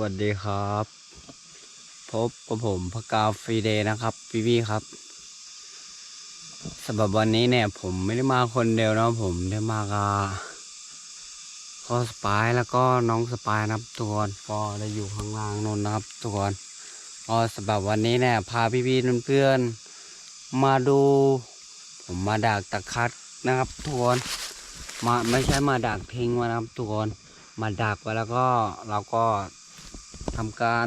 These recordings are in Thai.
วัสดีครับ พบกับผมพกาฟรีเดย์นะครับพี่พี่ครับสำหรับวันนี้เนี่ยผมไม่ได้มาคนเดียวนะผมได้มากับพ่อสปายแล้วก็น้องสปายนะครับทุกคนก็ได้อยู่ข้างล่างนนนะครับทุกคนก็สำหรับวันนี้เนี่ยพาพี่พี่เพื่อนๆมาดู ผมมาดักตะคัดนะครับทุกคนมาไม่ใช่มาดักทิ้งมานะครับทุกคนมาดักไว้แล้วก็เราก็ ทำการ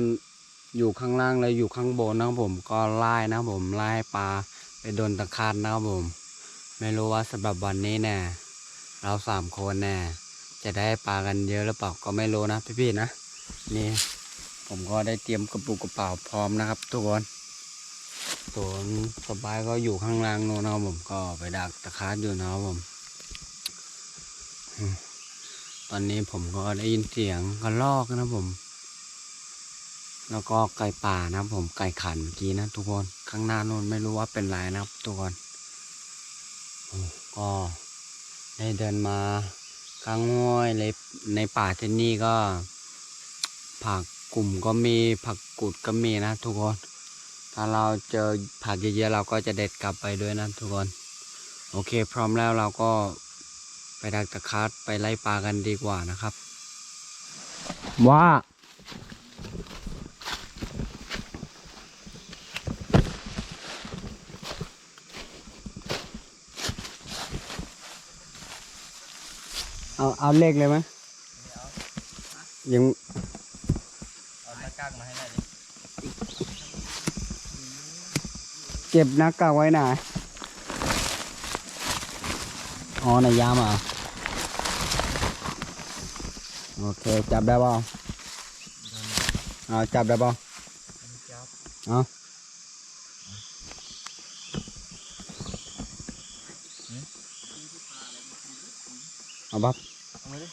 อยู่ข้างล่างแล้วอยู่ข้างบนนะครับผมก็ไล่นะครับผมไล่ปลาไปโดนตะคานนะครับผม ไม่รู้ว่าสำหรับวันนี้เนี่ยเราสามคนเนี่ยจะได้ปลากันเยอะหรือเปล่าก็ไม่รู้นะพี่ๆนะนี่ผมก็ได้เตรียมกระปุกกระเป๋าพร้อมนะครับ ทุกคนส่วนสบายก็อยู่ข้างล่างโน้นนะครับผมก็ไปดักตะคานอยู่นะครับผม ตอนนี้ผมก็ได้ยินเสียงกระลอกนะครับผม แล้วก็ไก่ป่านะครับผมไก่ขันเมื่อกี้นะทุกคนข้างหน้าโน้นไม่รู้ว่าเป็นไรนะครับทุกคนโอ้ก็ได้เดินมากลางห้วยเลยในป่าที่นี่ก็ ผักกลุ่มก็มีผักกุดก็มีนะ ทุกคน ถ้าเราเจอผักเยอะๆเราก็จะเด็ดกลับไปด้วยนะทุกคน โอเค พร้อมแล้วเราก็ไปดักตะคัดไปไล่ปลากันดีกว่านะครับ ว่า เอาเอาเลขเลยไหมยังเอาหน้ากากมาให้หน่อยดิเก็บหน้ากากไว้ไหนอ๋อในยามอะโอเคจับได้ป่าเอาจับได้ป่าจับเอา เอาบับ เอามาดิ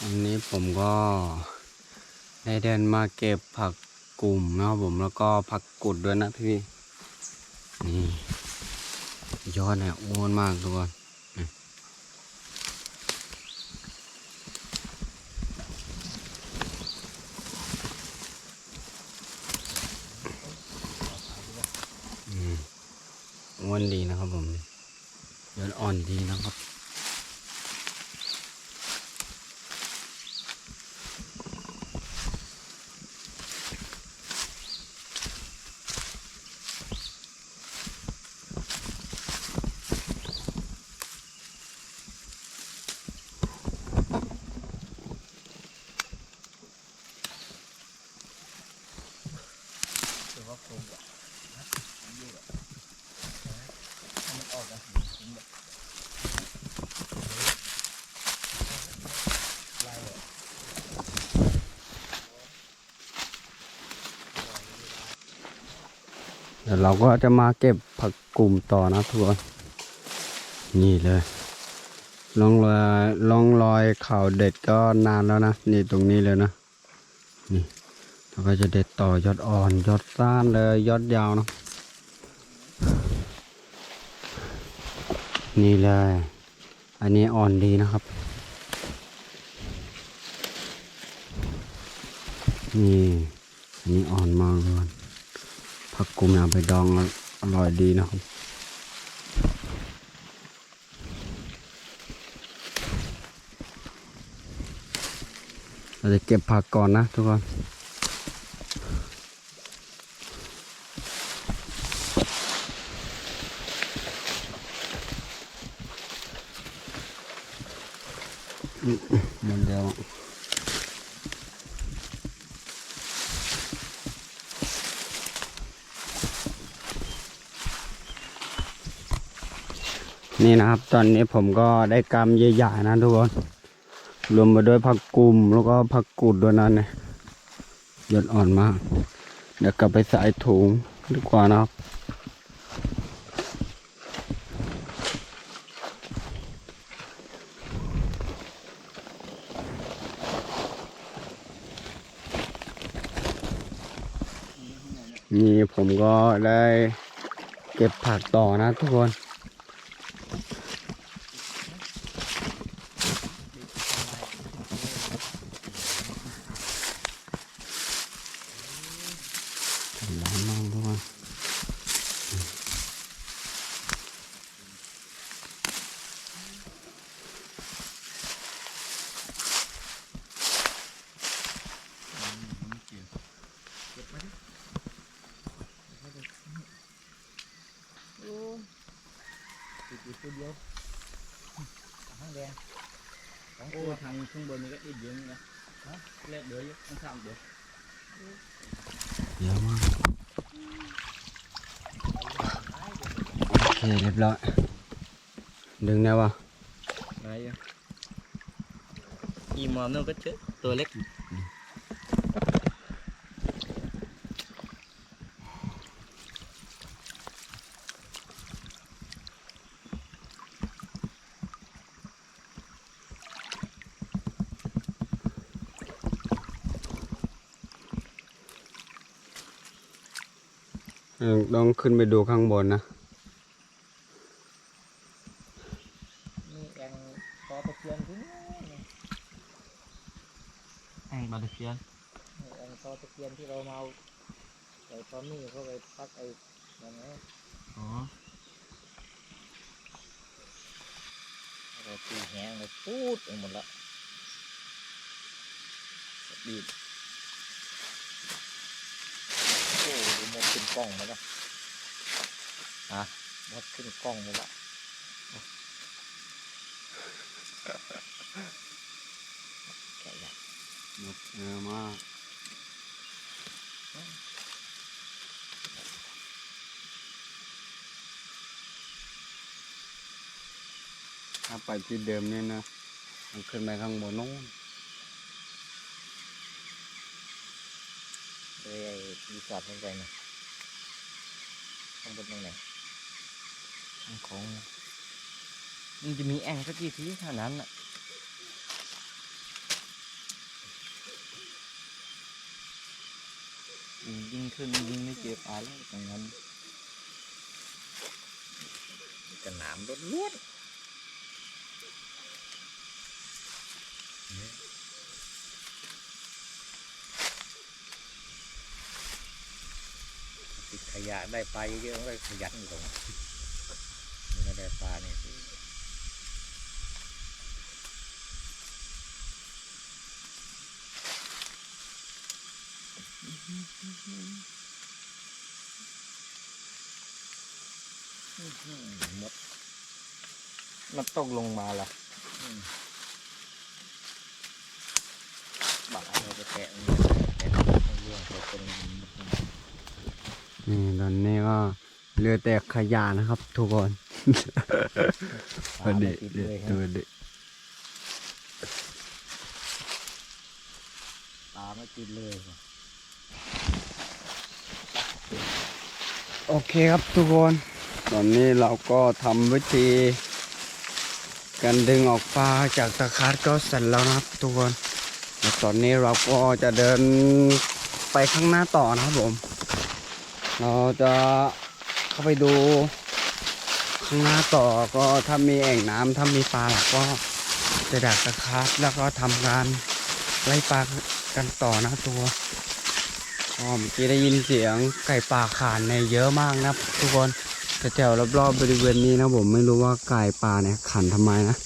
อันนี้ผม ก็ได้เดินมาเก็บผักกลุ่มนะครับผมแล้วก็ผักกุดด้วยนะพี่นี่ยอดเนี่ยอ้วนมากทุกคนอ้วนดีนะครับผมยอดอ่อนดีนะครับ ถือว่าคุ้มอะนะผมอยู่อะให้มันออกนะคุ้มแบบไล่เลย เดี๋ยวเราก็จะมาเก็บผักกลุ่มต่อนะทุกคนนี่เลยล่องรอยล่องรอยข่าวเด็ดก็นานแล้วนะ นี่ตรงนี้เลยนะนี่เราก็จะเด็ดต่อยอดอ่อนยอดสั้นเลยยอดยาวเนอะนี่เลย อันนี้อ่อนดีนะครับ นี่ อันนี้อ่อนมากเลย ผักกุมเอาไปดองอร่อยดีนะครับเราจะเก็บผักก่อนนะทุกคนอืมมันเดียว นี่นะครับ ตอนนี้ผมก็ได้กำใหญ่ๆนะทุกคนรวมมาด้วยผักกุมแล้วก็ผักกูดด้วยนั่นเนี่ยยอดอ่อนมาก เดี๋ยวกลับไปใส่ถุงดีกว่านะครับนี่ผมก็ได้เก็บผักต่อนะทุกคน ร้อนมากทุกคน ติดอยู่ตัวเดียวข้างแดงสองตัวทางข้างบนนี่ก็ติดเยอะนะฮะเล็กเดือยอยู่ข้างข้างเดือย เยอะมากโอเคเรียบร้อย ดึงได้ปะไหนอะอีมอมนั่นก็เจอตัวเล็กเออต้องขึ้นไปดูข้างบนนะ นี่แองตอตะเคียนที่นี่แองปลาตะเคียนแองตอตะเคียนที่เรามาเอาไอ้ตอนนี้เขาไปพักไอ้นั่นไงอ๋อเราตีแห้งเลยพูดไปหมดละบีบโอ้ดูหมด ขึ้นกล้องมาแล้วอะหมดขึ้นกล้องมาแล้วแก่ละหมดเยอะมากถ้าไปที่เดิมเนี่ยนะมันขึ้นไปข้างบนนู้นเลยไอ้รีสอร์ทลงไปนะ ข้างบนตรงไหนข้างของมันจะมีแอ่งสักกี่ทีเท่านั้นอะยิงขึ้นยิงไม่เจอปลาแล้วตรงนั้นกระหน่ำรถลวด ยะได้ปลาเยอะๆก็ขยันอยู่ตรงนั้นไม่ได้ปลาเนี่ยสิอื้อหือหมดมันตกลงมาละอืมบาเราจะแตะมันแตะเรื่องของคนมั นนี่ตอนนี้ก็เหลือแต่ขยะนะครับ ทุกคนปลาเด็ไม่ดติดเด็เลดยครัตับวเด็ดปลาไม่ติดเลยครับโอเคครับทุกคน ตอนนี้เราก็ทำวิธีการดึงออกปลาจากตะคาดก็เสร็จแล้วนะครับทุกคนแล้วตอนนี้เราก็จะเดินไปข้างหน้าต่อนะครับผม เราจะเข้าไปดูข้างหน้าต่อก็ถ้ามีแอ่งน้ำถ้ามีปลาเราก็จะดักตะคาดแล้วก็ทำการไล่ปลากันต่อนะตัวก็เมื่อกี้ได้ยินเสียงไก่ป่าขานในเยอะมากนะทุกคนแถวๆรอบๆบริเวณนี้นะผมไม่รู้ว่าไก่ป่าเนี่ยขันทำไมนะ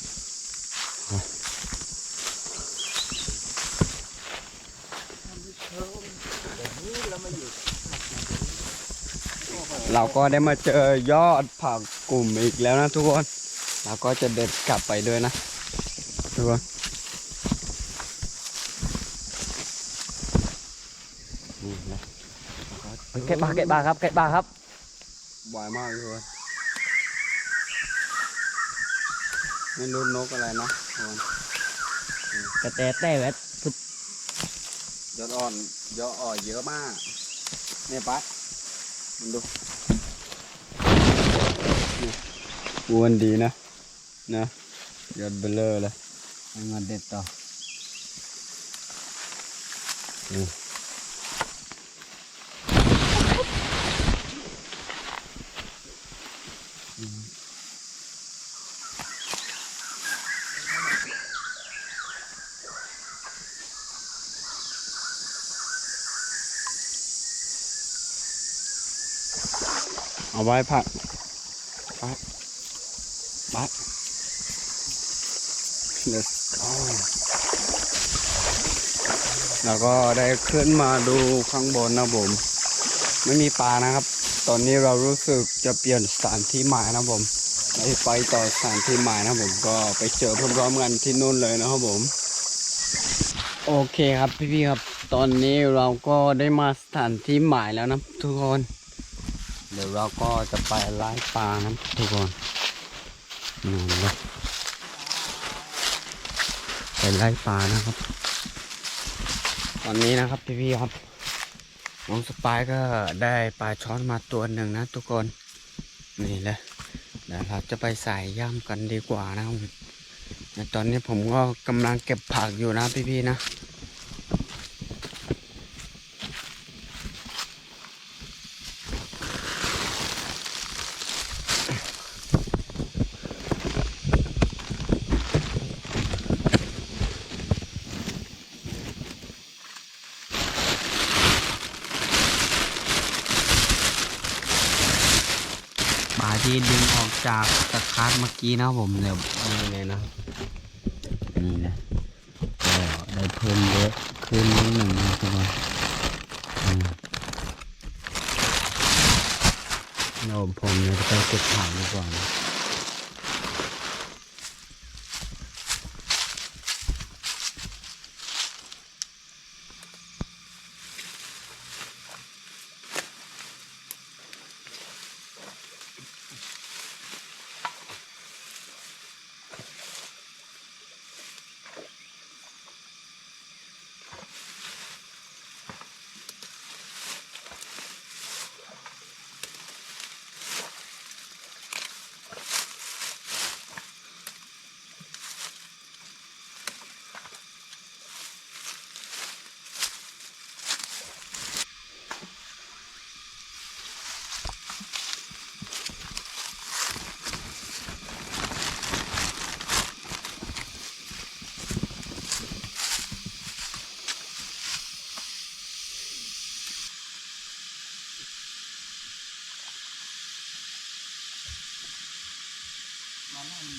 เราก็ได้มาเจอยอดผักกลุ่มอีกแล้วนะทุกคน เราก็จะเดินกลับไปด้วยนะทุกคนนี่นะเก็บปลาเก็บปลาครับเก็บปลาครับบ่อยมากทุกคนไม่รู้นกอะไรนะทุกคนกระแตแต่แวดพุดยอดอ่อนยอดอ่อนเยอะมากเนี่ยปะมันดูนี่ อ้วนดีนะ นะยอดเบลเลอร์เลยมาเด็ดต่อเอาไว้ผักปัดปัด let's go แล้วก็ได้ขึ้นมาดูข้างบนนะผม ไม่มีปลานะครับ ตอนนี้เรารู้สึกจะเปลี่ยนสถานที่หมายนะผมไปต่อสถานที่หมายนะผมก็ไปเจอพร้อมๆกันที่นู่นเลยนะครับผม โอเคครับพี่ๆครับ ตอนนี้เราก็ได้มาสถานที่หมายแล้วนะทุกคน เดี๋ยวเราก็จะไปไล่ปลานะทุกคนนั่นเลย ไปไล่ปลานะครับ ตอนนี้นะครับพี่ๆครับน้องสปายก็ได้ปลาช้อนมาตัวหนึ่งนะทุกคน นี่แหละเดี๋ยวเราจะไปใส่ย่ำกันดีกว่านะครับแต่ตอนนี้ผมก็กำลังเก็บผักอยู่นะพี่ๆนะ ปลาที่ดึงออกจากตะคาร์ เมื่อกี้นะผมเดี๋ยวนี่เลยนะนี่นะได้เพิ่มเยอะขึ้นนิดหนึ่งนะทุกคนเราผมเนี่ยจะไปเก็บผักดีกว่านะ นี่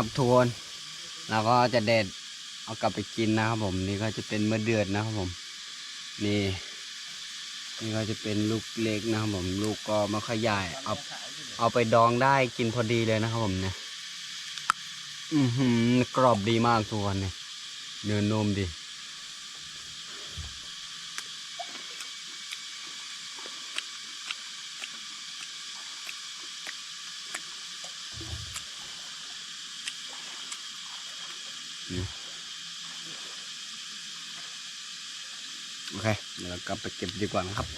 นะครับทุกคนเราก็จะเด็ดเอากลับไปกินนะครับผมนี่ก็จะเป็นมะเดือดนะครับผม นี่นี่ก็จะเป็นลูกเล็กนะครับผมลูกก็ไม่ค่อยเอาเอาไปดองได้กินพอดีเลยนะครับผมเนี่ยอือหือกรอบดีมากทุกคนเนี่ยเนื้อนุ่มดี โอเคเดี๋ยวเรากลับไปเก็บดีกว่านะครับ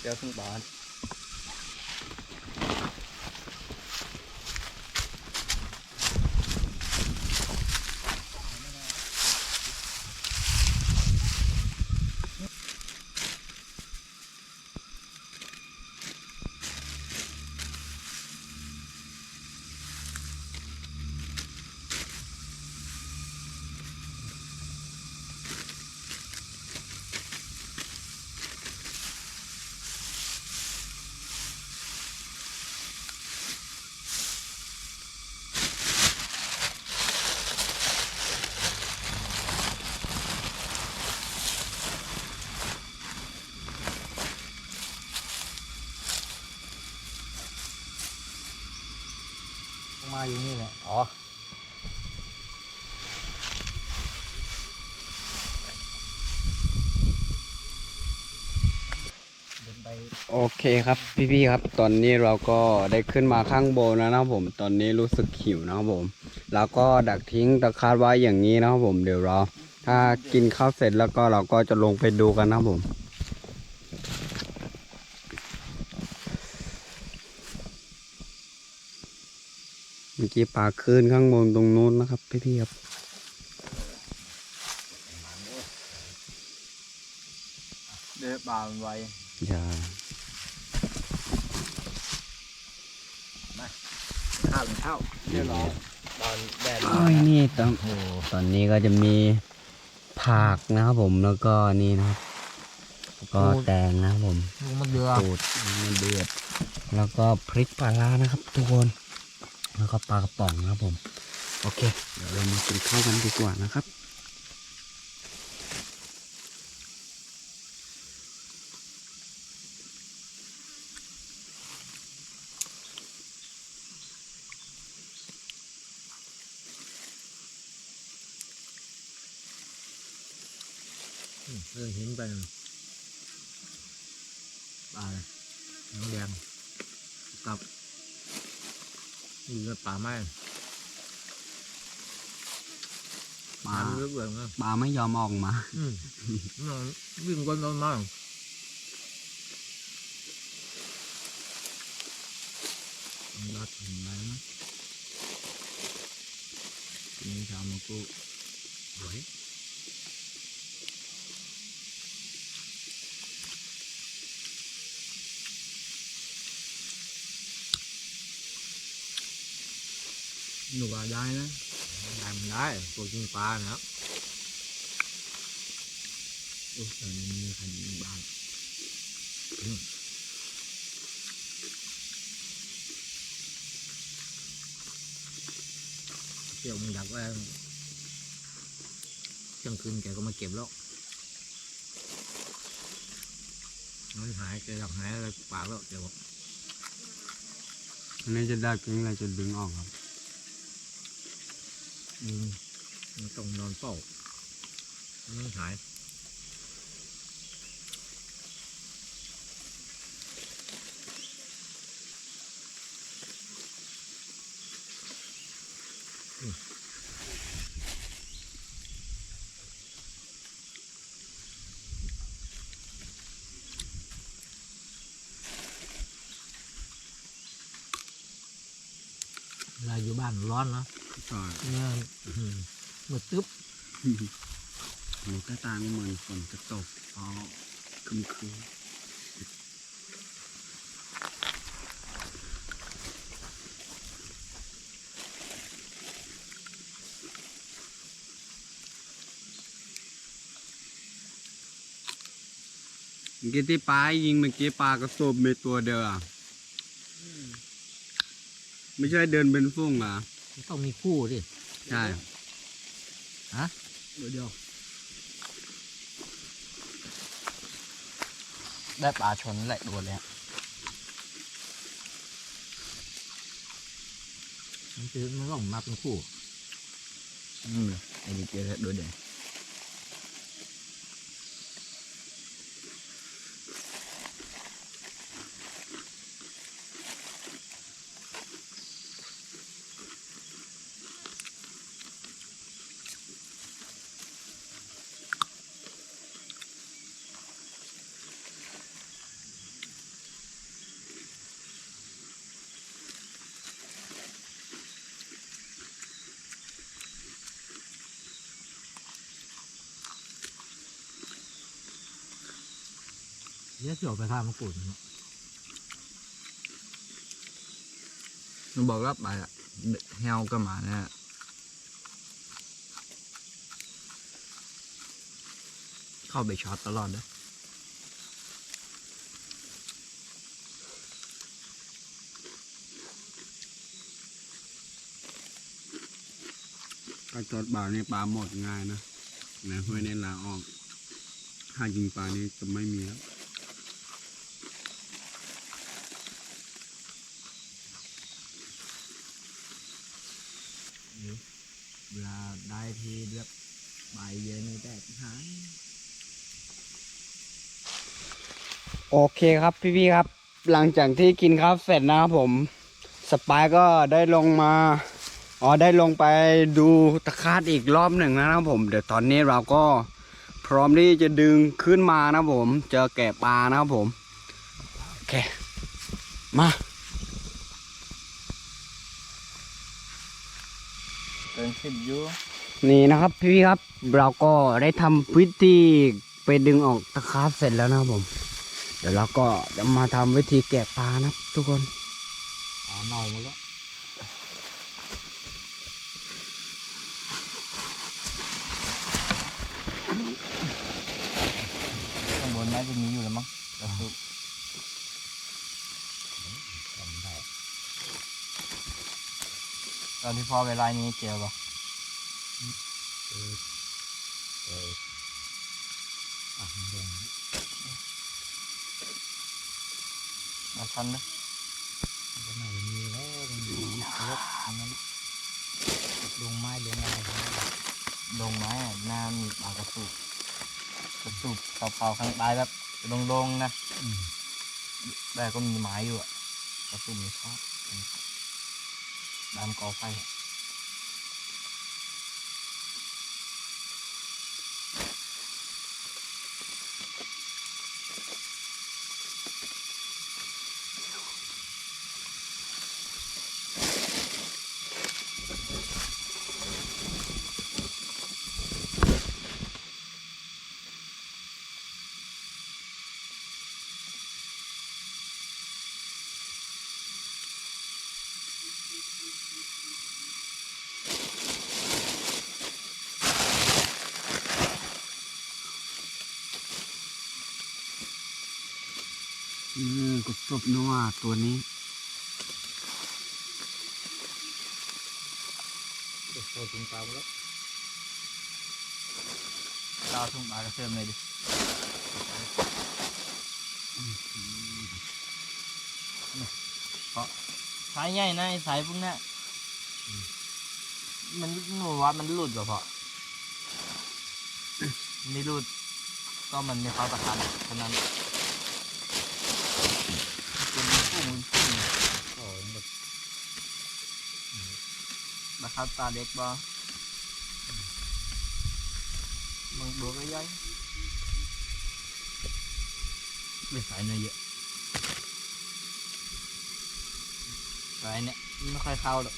เดี๋ยวถึงบ้าน โอยู่นี่แหละอ๋อเดินไป โอเคครับพี่ๆครับ ตอนนี้เราก็ได้ขึ้นมาข้างบนแล้วนะครับผม ตอนนี้รู้สึกหิวนะครับผม แล้วก็ดักทิ้งตะคาดไว้อย่างนี้นะครับผมเดี๋ยวเรา ถ้ากินข้าวเสร็จแล้วก็เราก็จะลงไปดูกันนะครับผมเมื่อกี้ปลาขึ้นข้างบนตรงนู้นนะครับพี่ๆครับเดินบามันไวอ ย่าข้าวเป็นข้าวเดี๋ยวรอตอนแดดโอ้ยนี่ตอนโอ้ตอนนี้ก็จะมีผักนะครับผมแล้วก็นี่นะครับแล้วก็แตงนะครับผมดูมันเดือสูตรมันเดือดแล้วก็พริกปลาร้านะครับ ทุกคน แล้วก็ปลากระป๋องนะครับผม โอเค เดี๋ยวเรามากินข้าวกันดีกว่านะครับ เออเห็นไปปลาน้ำแดงกับมีกับ ปลาไหมปลาเลือกเบืองนะปลาไม่ยอมออกมาอืมมันวิ่งก้นต้นมากรัดเห็นไหมนะนี่ชาวมากูสวย หนูว่าได้นะได้มันได้ตัวกินปลานะครับโอ้ยตอนนี้มีใครอยู่บ้านเที่ยวมันอยากว่าเที่ยงคืนแกก็มาเก็บแล้วมันหายแกอยากหายอะไรปากแล้วเดี๋ยวบอกอันนี้จะได้กินอะไรจะดึงออกครับ อืมมันต้องนอนเฝ้ามันหาย เวลาอยู่บ้านร้อนเนอะใช่เนี่ยอื้อหือมืดตึ๊บหนูก็ตางเหมือนฝนจะตกเพราะคึมคืนเมื่อกี้ที่ปลายิงเมื่อกี้ปลากระสบมีตัวเดียวอะ ไม่ใช่เดินเป็นฟุ้งอะมันต้องมีคู่ดิใช่ฮะเดี๋ยวเดียวได้ปลาชนแหละโดนแล้วมันคือมันต้องมาเป็นคู่อืมไอ้นี่เจอโดนเด่น เดี๋ยวเสี่ยวไปทางมะกรูดเนาะหนูบอกว่าไปอะแฮวก็มาแน่เข้าไปช็อตตลอดเลยก็จดบานี่ปลาหมดง่ายนะนะห้วยเน้นลาออก ถ้ายิงปลานี่จะไม่มีแล้ว เทีเดือบใบ เย็นแตกหายโอเคครับ พี่ๆครับ หลังจากที่กินข้าวเสร็จนะครับผมสปายก็ได้ลงมาอ๋อได้ลงไปดูตะคาดอีกรอบหนึ่งนะครับผมเดี๋ยวตอนนี้เราก็พร้อมที่จะดึงขึ้นมานะครับผม เจอแกะปลานะครับผม โอเค มาเกินสิบยู นี่นะครับพี่ครับเราก็ได้ทำวิธีไปดึงออกตะคาบเสร็จแล้วนะครับผม เดี๋ยวเราก็จะมาทำวิธีแกะปลานะครับทุกคนอ๋อเน่าหมดแล้วข้างบนน่าจะมีอยู่แล้วมั้งตอนที่พอเวลานี้เจอปะ มาทันนะก็ไหนมีแล้วมันอยู่รถอันนั้นลงไม้เลี้ยงอะไรครับลงไม้น้ามีปลากระสุบกระสุบเผาๆข้างใต้แบบโลงๆนะแต่ก็มีไม้อยู่อะกระสุบมีชอบดามกอไฟ กดศพนัวตัวนี้เดี๋ยวพอถึงตามแล้วดาวทุ่งปลากระเทียมเลยดิเพราะ สายใหญ่นะไอ้สายพวกเนี้ยมันหนูว่ามันหลุดเหรอเพาะไม่หลุด ก็มันไม่เข้าตะขันเท่านั้นเป็นพุ่งพุ่งต่อหมดนะครับตาเด็กบ่มึงดูก็ย่อยไม่ใส่เนื้อเยอะ ใส่เนี่ยไม่ค่อยเข้าหรอก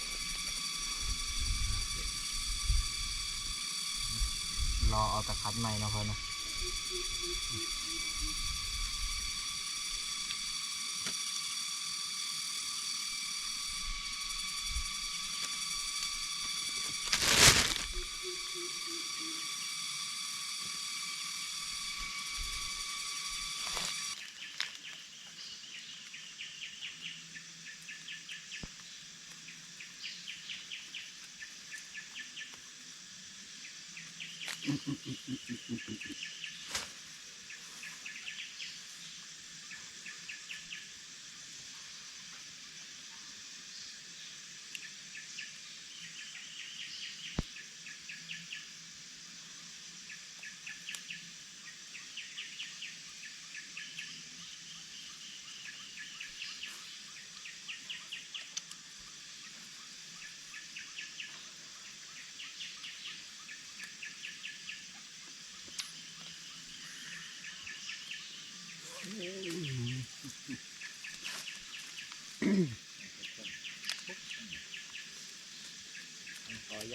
รอเอาตะคัดใหม่นะพ่อนนะ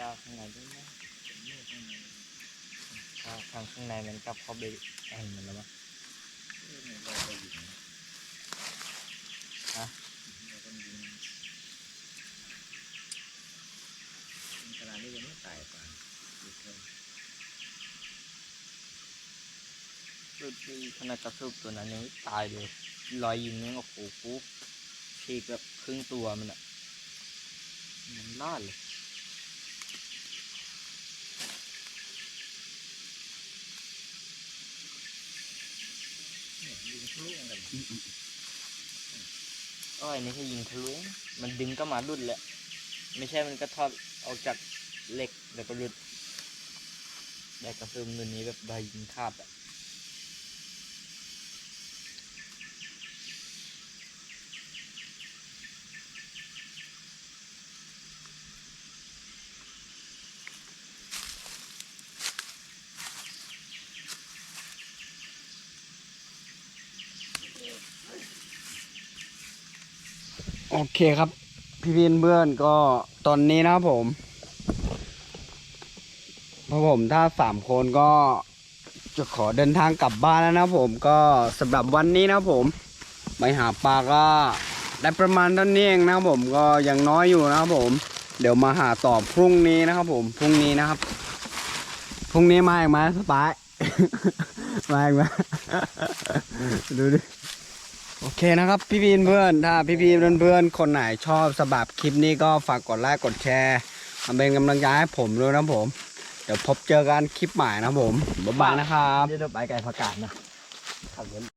ยาวข้างในด้วยนะถ้าทางข้างในมันกลับเข้าไปแอนมันแล้วมั้งขนาดนี้ยังไม่ตายป่ะสุดที่ขนาดกระสุบตัวนั้นยังไม่ตายเลยรอยยิงนี่โอ้โหปุ๊บฉีกแบบครึ่งตัวมันอะมันลาดเลย ทะลุกันอ้อยนี่ใช่ยิงทะลุ มันดึงก็มารุดแหละ ไม่ใช่มันก็ทอดออกจากเหล็กแล้วก็รุดได้กระซุ่มตัวนี้แบบใบยิงคาบอะ โอเคครับ พี่พินเพื่อนก็ตอนนี้นะครับผมพอผมถ้าสามคนก็จะขอเดินทางกลับบ้านแล้วนะผมก็สำหรับวันนี้นะผมไปหาปลาก็ได้ประมาณเท่านี้เองนะผมก็ยังน้อยอยู่นะครับผม เดี๋ยวมาหาต่อพรุ่งนี้นะครับผมพรุ่งนี้นะครับพรุ่งนี้มาอีกไหมสปายมาอีกไหมดูดิ โอเคนะครับพี่พีนเพื่อนถ้าพี่พีนเพื่อนคนไหนชอบสบับคลิปนี้ก็ฝากกดไลค์กดแชร์เป็นกำลังใจให้ผมด้วยนะผม เดี๋ยวพบเจอกันคลิปใหม่นะผมบ๊ายบายนะครับ เดี๋ยวไปไก่ผักกาดนะขับรถ